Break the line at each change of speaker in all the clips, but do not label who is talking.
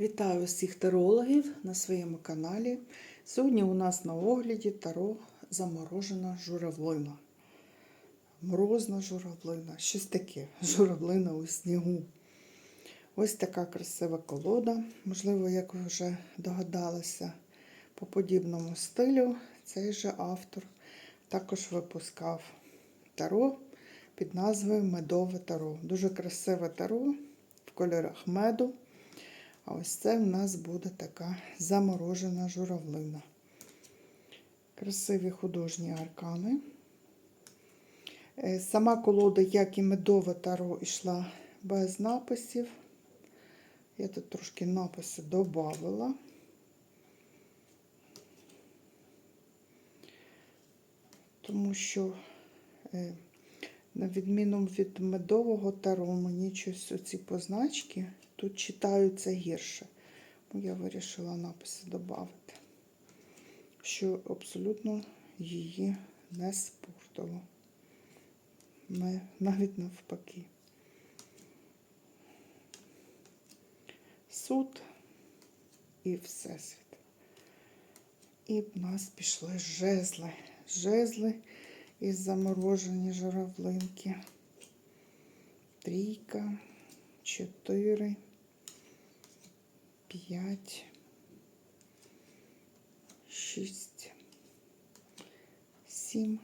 Вітаю всіх тарологів на своєму каналі. Сьогодні у нас на огляді таро заморожена журавлина. Морозна журавлина, щось таке, журавлина у снігу. Ось така красива колода. Можливо, як ви вже догадалися, по подібному стилю цей же автор також випускав таро під назвою Медове таро. Дуже красиве таро в кольорах меду. А ось це в нас буде така заморожена журавлина. Красиві художні аркани. Е, Сама колода, як і медове таро, йшла без написів. Я тут трошки написи додавала. Тому що, е, на відміну від медового таро, мені щось оці позначки тут читаються гірше. Я вирішила написи додати, що абсолютно її не спортило. Навіть навпаки. Суд і Всесвіт. І в нас пішли жезли. Жезли із заморожені журавлинки. Трійка, чотири, п'ять, шість, сім,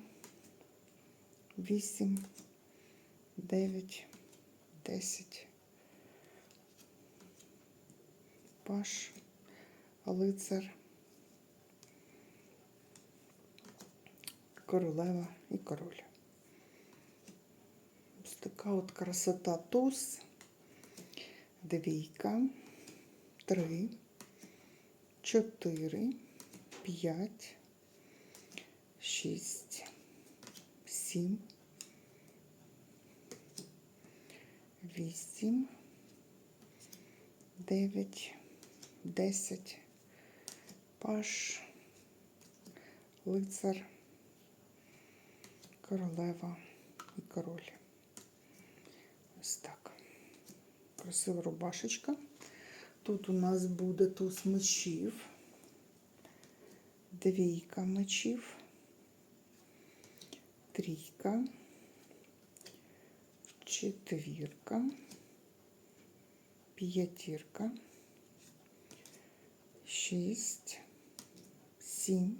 вісім, дев'ять, десять. Паш, лицар, королева і король. Ось така от красота туз, двійка, три, чотири, п'ять, шість, сім, вісім, дев'ять, десять, паш, лицар, королева і король. Ось так. Красива рубашечка. Тут у нас буде туз мечів, двійка мечів, трійка, четвірка, п'ятірка, шість, сім,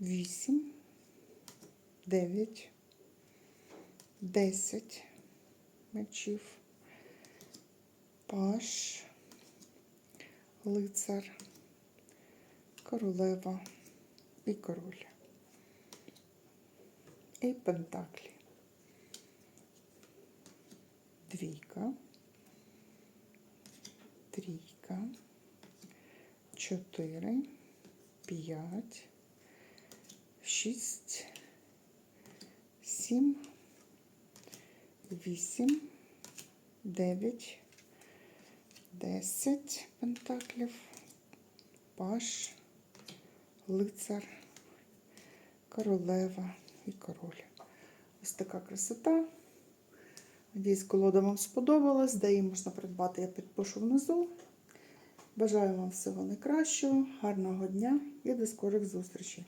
вісім, дев'ять, десять мечів, паш, лицар, королева і король. І пентаклі. Двійка, трійка, чотири, п'ять, шість, сім, вісім, дев'ять, десять пентаклів, паш, лицар, королева і король. Ось така красота. Надіюсь, колода вам сподобалась. Де її можна придбати, я підпишу внизу. Бажаю вам всього найкращого, гарного дня і до скорих зустрічей!